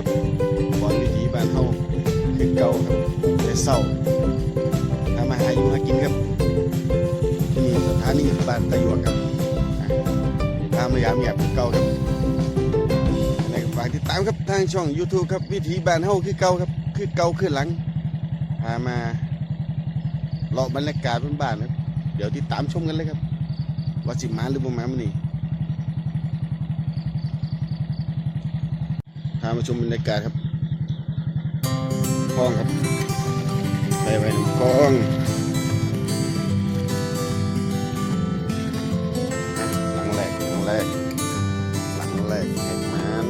ครับบอลวิถีบ้านเฮาคือเก่าครับแต่เศร้าทำมาหาอยู่หากินครับที่นี่สถานีบ้านตะหยวกครับตามระยามเงียบคือเก่าครับในฝากติดตามครับทางช่อง YouTube ครับวิถีบ้านเฮาคือเก่าครับคือเก่าคือหลังพามาเลาะบรรยากาศบ้านๆครับเดี๋ยวติดตามชมกันเลยครับว่าสิมาหรือบ่มามื้อนี้ พามาชมบรรยากาศครับคลองครับไปไปน้ำคลองหลังแรกหลังแรกหลังแรกแหกมัน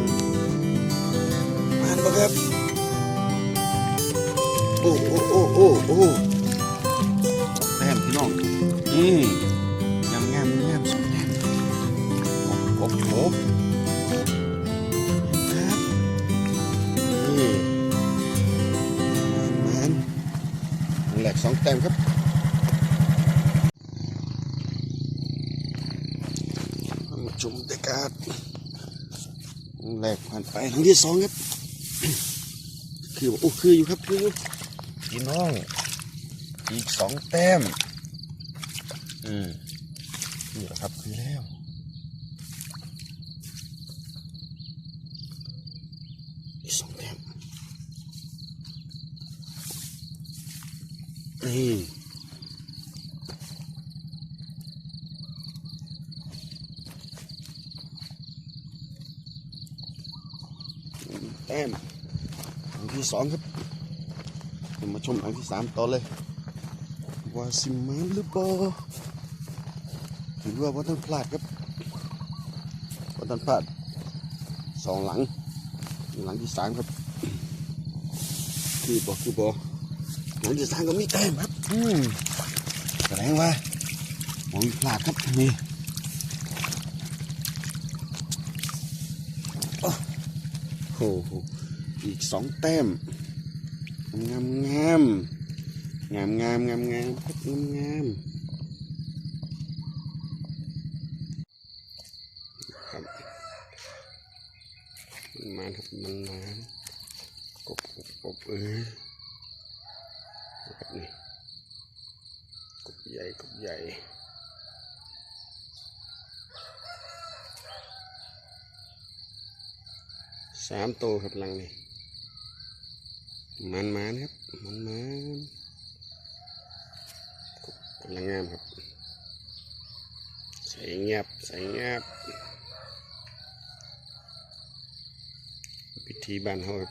มันปะครับโอ้โอ้โอ้โอ้โอ้แต้มพี่น้องอืมงามงามงามสวยงามโอ้โห กสองแต้มครับมาชมบรรยากาศแหลกผ่านไปครั้งที่สองครับ คือโอ้คืออยู่ครับคืออยู่พี่น้อง อีกสองแต้ม อืมนี่แหละครับคือแล้วอีกสองแต้ม นี่แต้มอันที่สองครับเรามาชมอันที่สามต่อเลย ว่าสิมันหรือเปล่าถือว่าว่าต้องพลาดครับว่าต้องพลาดสองหลังหลังที่สามครับ คือบอกคือบอก หลังที่สามก็มีแต้มครับอืมแสดงว่าหมองพลาดครับนี่โนมาครับมันมากบกบกบเอ้ยแบบนี้กบใหญ่กบใหญ่สามตัวครับลังนี่มันมันครับมันมันกำลังงามครับ ใส่เงียบใส่เงียบวิธีบ้านเขาครับ